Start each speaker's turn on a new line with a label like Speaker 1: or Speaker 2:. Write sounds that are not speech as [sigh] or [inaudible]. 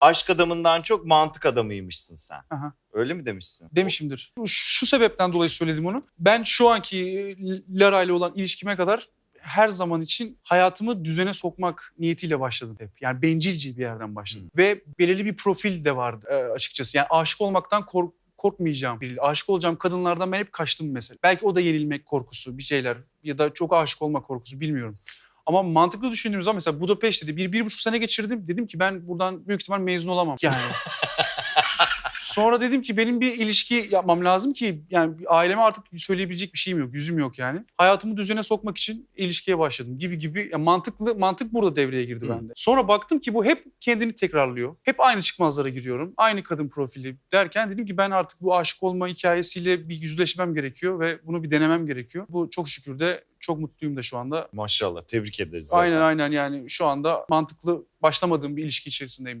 Speaker 1: aşk adamından çok mantık adamıymışsın sen.
Speaker 2: Aha.
Speaker 1: Öyle mi demişsin?
Speaker 2: demişimdir. Şu sebepten dolayı söyledim onu. Ben şu anki Lara ile olan ilişkime kadar her zaman için hayatımı düzene sokmak niyetiyle başladım hep. Yani bencilce bir yerden başladım. Ve belirli bir profil de vardı e, açıkçası. Yani aşık olmaktan kork korkmayacağım biri. Aşık olacağım kadınlardan ben hep kaçtım mesela. Belki o da yenilmek korkusu bir şeyler ya da çok aşık olma korkusu bilmiyorum. Ama mantıklı düşündüğümüz zaman mesela Budapeşte'de bir, bir buçuk sene geçirdim. Dedim ki ben buradan büyük ihtimal mezun olamam. [laughs] Yani Sonra dedim ki benim bir ilişki yapmam lazım ki yani aileme artık söyleyebilecek bir şeyim yok, yüzüm yok yani. Hayatımı düzene sokmak için ilişkiye başladım gibi gibi. Yani mantıklı mantık burada devreye girdi
Speaker 1: Hı.
Speaker 2: bende. Sonra baktım ki bu hep kendini tekrarlıyor. Hep aynı çıkmazlara giriyorum. Aynı kadın profili derken dedim ki ben artık bu aşık olma hikayesiyle bir yüzleşmem gerekiyor ve bunu bir denemem gerekiyor. Bu çok şükür de çok mutluyum da şu anda.
Speaker 1: Maşallah tebrik ederiz. zaten.
Speaker 2: Aynen aynen yani şu anda mantıklı başlamadığım bir ilişki içerisindeyim.